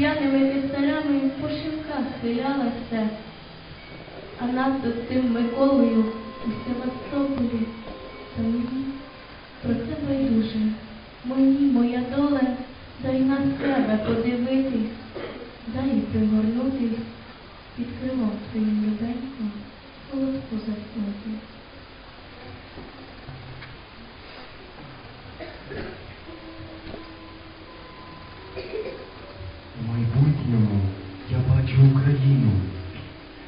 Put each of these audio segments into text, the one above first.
п'яними пістолями по шинках стрілялася, а надто тим Миколою у Севастополі. Та мені про це байдуже. Мені моя доля, дай на себе подивитись, дай пригорнутись під крилом своїм любеньким, солодку заснути. У майбутньому я бачу Україну.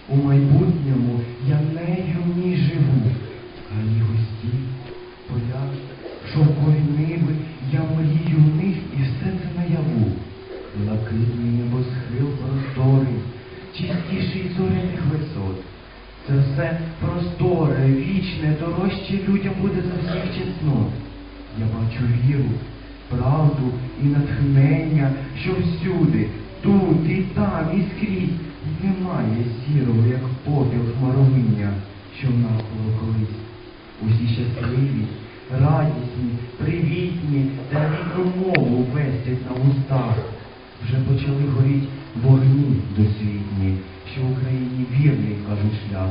У майбутньому я нею в ній живу. Гаї густі, поля, шовкові ниви, я мрію в них і все це наяву. Блакитний небосхил простори, чистіший зоряних висот. Це все просторе, вічне, дорожче людям буде за всіх чеснот. Я бачу віру, правду і натхнення, що всюди, тут і там, і скрізь немає сірого, як попіл хмаровиння, що було колись. Усі щасливі, радісні, привітні та рідну мову вестять на устах. Вже почали горіть вогні досвітні, що в Україні вірний, кажуть, шлях.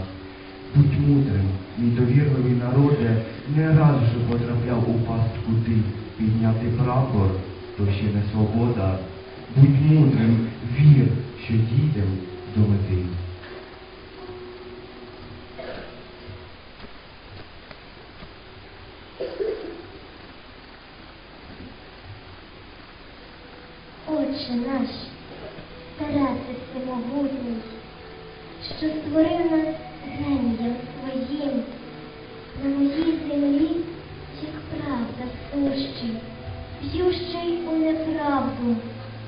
Будь мудрим, мій довірливий народе, не раз вже потрапляв у пастку ти, підняти прапор, то ще не свобода. Будь мудрим, вір, що дійдем до мети. Отче наш, Тарасе всемогутній, що створив нас генієм своїм, на моїй землі, як правда сущий, б'ющий у неправду,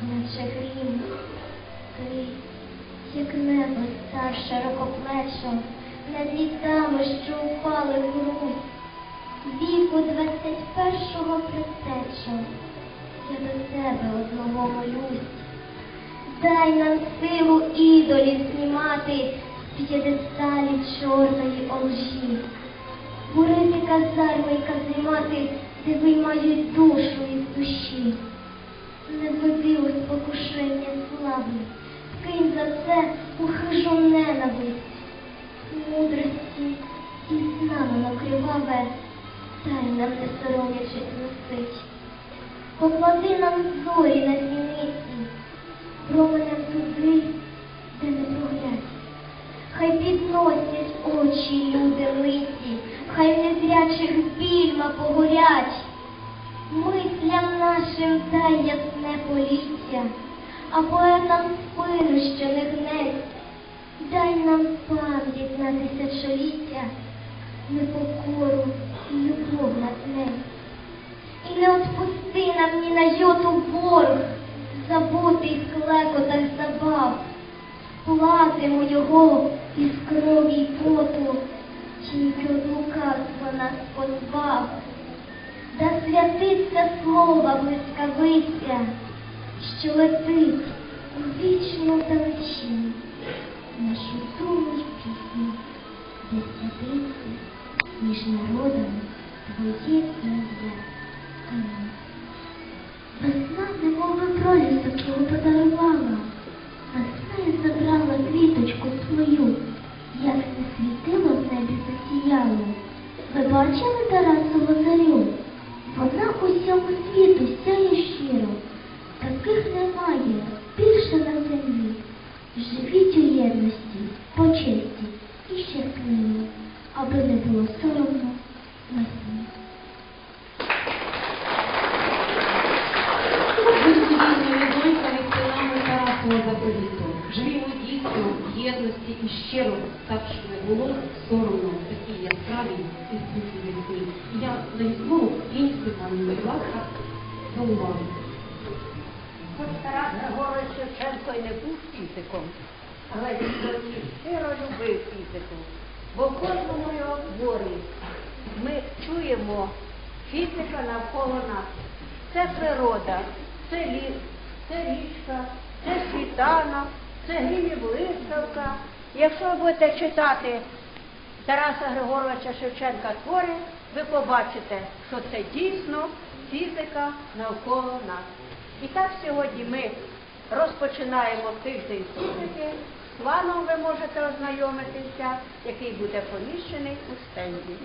наче грім. Як небо став широкоплечо, над літами, що упали в грудь, віку двадцять першого предтечо. Я до тебе одного молюсь. Дай нам силу ідолів знімати з п'єдесталів чорної олжі. Бурити казарми й каземати, де виймають душу із душі. Не введи у спокушення слави, кинь за це у хижу ненависть. Мудрості і знамено криваве, дай нам не соромлячись носить. Поклади нам зорі на зіниці, променем туди, де не проглядь. Хай підносять очі люди литі, хай незрячих пільма погорять. Мислям нашим дай ясне поліття, а поетам спину, що не гнеться. Дай нам пам'ять на тисячоліття, непокору любов на тнець. І не отпусти нам ні на йоту борг, забутий клекотах забав. Платимо його із крові й поту, тільки лукавства нас позбав. Да святиться слова блискавиця, що летить у вічну далечінь, нашу думу й пісню, де святиться між народами твоє ім'я. Амінь. Весна немови пролісок його подарувала, весна й забрала квіточку свою, як не світило в небі засіяло. Ви бачили Тарасову зарю? Вона усьому світу сяє щиро. Таких немає більше на землі. Живіть у єдності, по честі і щасливо, аби не було соромно Тарасового заповіту. Живімо дійсно в єдності і щиро, так що не було соромно в такій яскравій і. І я даю слово іншій пані, будь ласка, за увагу. Хоч Тарас Григорович Шевченко й не був фізиком, але він досі щиро любив фізику, бо в кожному його творі ми чуємо фізика навколо нас. Це природа, це ліс, це річка, це світанок, це грімів блискавка. Якщо ви будете читати Тараса Григоровича Шевченка твори, ви побачите, що це дійсно фізика навколо нас. І так сьогодні ми розпочинаємо тиждень фізики. З планом ви можете ознайомитися, який буде поміщений у стенді.